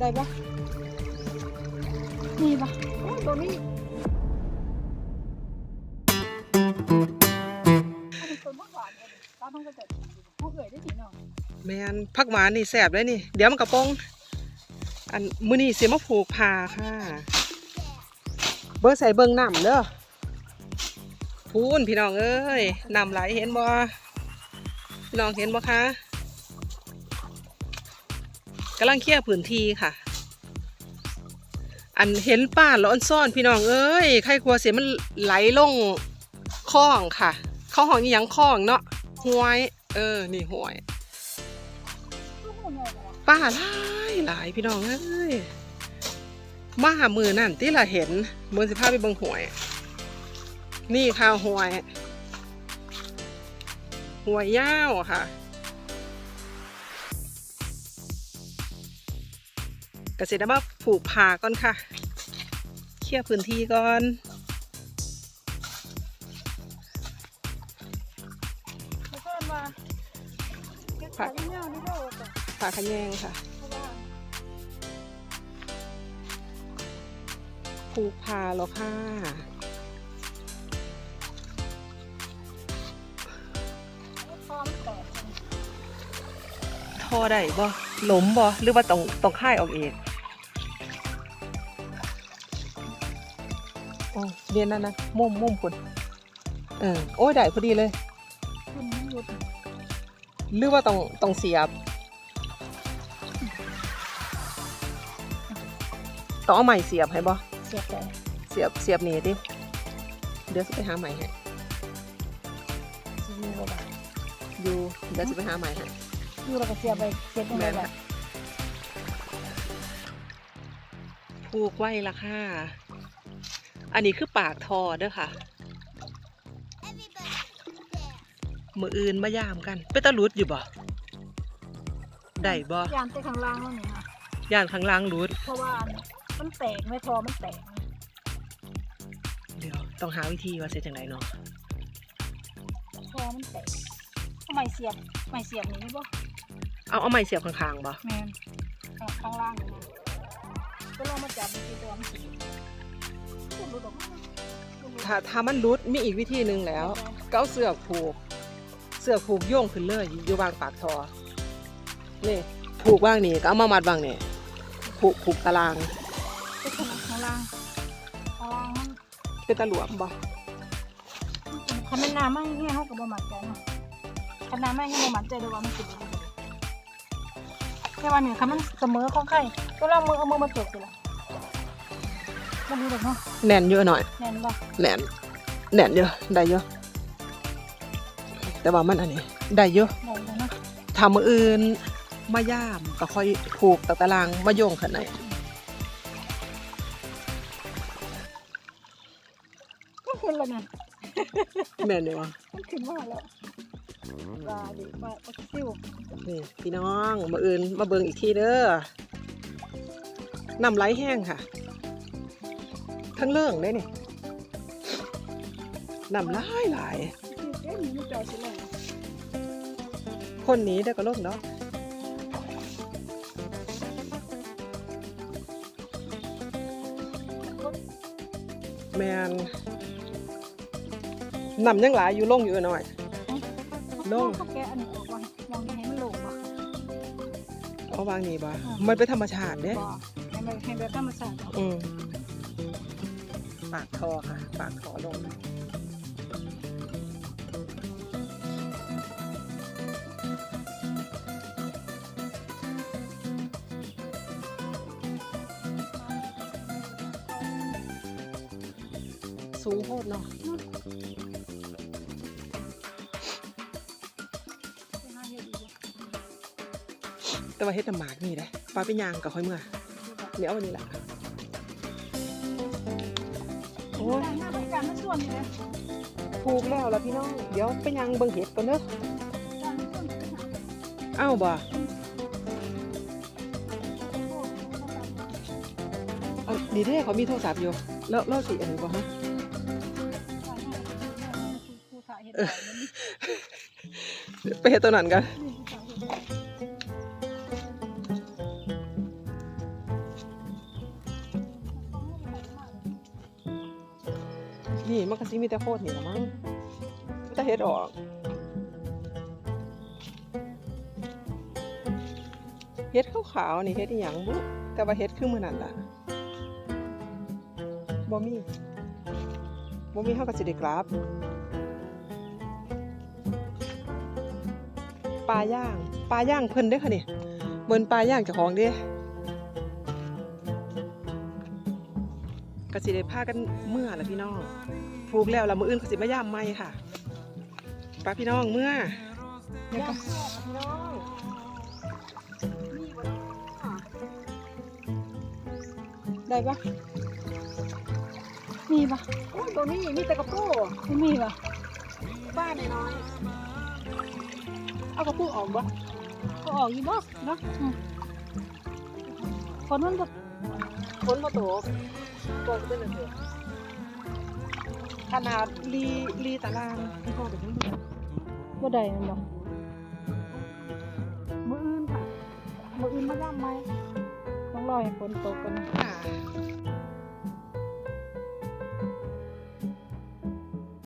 ได้ปะนี่ปะโอ้ยตัวนี้อันนี้ต้นมะขามเนี่ยตาต้อได้สิเนาะแมนผักหวานนี่แสบเลยนี่ เดี๋ยวมันกระปองอันมือนี้เสียมาผูกผ้าค่ะ เบิ่งใส่เบิงน้ำเด้อพูนพี่น้องเอ้ยน้ำไหลเห็นบ่พี่น้องเห็นบ่คะ กำลังเคลียร์พื้นที่ค่ะ อันเห็นป้าร้อนซ่อนพี่น้องเอ้ยไข่ครัวเสียมันไหลลงคลองค่ะ เข้าห้องอีหยังคลองเนาะห้วย เออ นี่ห้วย ป้าหลายหลายพี่น้องเอ้ยมาหามือนั่นที่เราเห็นเมืองสิพาพไปเบิงหวย นี่ค่ะหวยหวยยาวค่ะ กษตรมาผูกผ่าก่อนค่ะ เคลียร์พื้นที่ก่อนแล้วก็มาเก็บขยงาๆนี่ก็โอเคผ่าขะแยงค่ะผูกผ่าแล้วค่ะพร้อมแตกทอได้บ่หลมบ่หรือว่าต้องต้องค่ายออกเอง เรียนนั่นนะมุมมุมคุณเออโอ้ยได้พอดีเลยคุณไม่หยุดหรือว่าต้องต้องเสียบต้องเอาใหม่เสียบให้บ่เสียบใจเสียบเสียบนี่ดิเดี๋ยวจะไปหาใหม่ให้ซีอิ๊วก็ได้อยู่เดี๋ยวจะไปหาใหม่ให้อยู่แล้วก็เสียบไปเก็บตรงแม่นั้นนแหละค่ะผูกไว้ละค่ะ อันนี้คือปากทอเด้อค่ะ มืออื่นมายามกัน ไปตะลุดอยู่บ่ได้บ่ยามแต่ข้างล่างแล้วนี่ค่ะย่านข้างล่างลุด เพราะว่ามันแตกไม่พอมันแตก เดี๋ยวต้องหาวิธีว่าเสร็จจังไดเนาะพอมันแตกเอาไม้เสียบไม้เสียบนี่บ่เอาเอาไม้เสียบข้างๆบ่แมนข้างล่างนี่นะก็ลองมาจับมันทีตัวมัน ถ้าถ้ามันลุดมีอีกวิธีหนึ่งแล้วก็เอาเสือกผูก เสือกผูกโย่งขึ้นเลยอยู่วางปากทอนี่ผูกว่างนี่ก็เอามามัดว่างนี่ผูกผูกตารางก็ข้างข้างล่างข้างล่างมันเป็นตะหลวมบ่คันแม่นน้ำไม่แห้งเขาก็บ่มั่นใจเนาะคันน้ำไม่แห้งบ่มั่นใจเลยว่ามันสิบ่ดีแค่ว่านี่คันมันเสมอของใครก็ลองมือเอามือมาตรวจสิล่ะ มันดูดอกเนาะแน่นเยอะหน่อยแน่นบ่แน่นแน่นเยอะได้เยอะ แต่ว่ามันอันนี้ ได้เยอะได้เลยเนาะทำมืออื่นมาย่ามก็ค่อยผูกตะตารางมาโยงขึ้นไหนก็ขึ้นแล้วนั่นแม่นเลยวะมันขึ้นมาแล้วปลาดิปลาปลาซิวนี่พี่น้องมืออื่นมาเบิ่งอีกทีเด้อน้ำไหลแห้งค่ะ ทั้งเรื่องเลยนี่น้ำไหลายหลายเอ๊ะมันไม่จ่อยสิเลยคนนี้ได้ก็ลงเนาะแมนน้ำยังหลายอยู่ลงอยู่หน่อยลงเขาแกะอันนี้ออกว่ามองให้มันโลงบ่เอาวางนี่บ่มันเป็นธรรมชาติเด้บ่ให้มันให้แบบธรรมชาติเอาอืม ปากคอค่ะ ปากคอลงสูงโคตรเนาะแต่ว่าเฮ็ดน้ำหมากนี่แหละปลาเป็นยางกับค่อยเมื่อเดี๋ยววันนี้แหละ ยหน้าบริการมาชวนเลยถูกแล้วล่ะพี่น้อง เดี๋ยวไปยังเบิ่งเห็ดก่อนเด้ออ้าวบ่เอาดีเด้เขามีโทรศัพท์อยู่ แล้วแล้วสิอันนี้บ่ฮะไปเฮ็ดตัวนั้นกัน นี่มันก็สิมีแต่โคตรนี่ละมั้งแต่เฮ็ดออกเฮ็ดขาวๆนี่เฮ็ดอีหยังบุแต่ว่าเฮ็ดคือมื้อนั้นล่ะบ่มีบ่มีเฮาก็สิได้กลับปลาย่างปลาย่างเพิ่นเด้อค่ะนี่เหมือนปลาย่างเจ้าของเด้ ก็สิได้พากันเมื่อล่ะพี่น้องผูกแล้วแล้วมื้ออื่นก็สิมาย่ามใหม่ค่ะไปพี่น้องเมื่อเดี๋ยวก็พี่น้องได้ปะมีปะโอ้ยตัวนี้มีแต่กระโปงไม่มีปะบ้านน้อยๆเอากระปุกออกปะก็ออกอยู่บ่เนาะอืมฝนมันก็ฝนมาตก ตัวก็เป็นอะไรขนาดรีรีตารางพี่พ่อเป็นยังไงบ่ได้แมันบ่มื้ออื่นค่ะมื้ออื่นมาย่ำไหมต้องรอให้ฝนตกกันนะค่ะ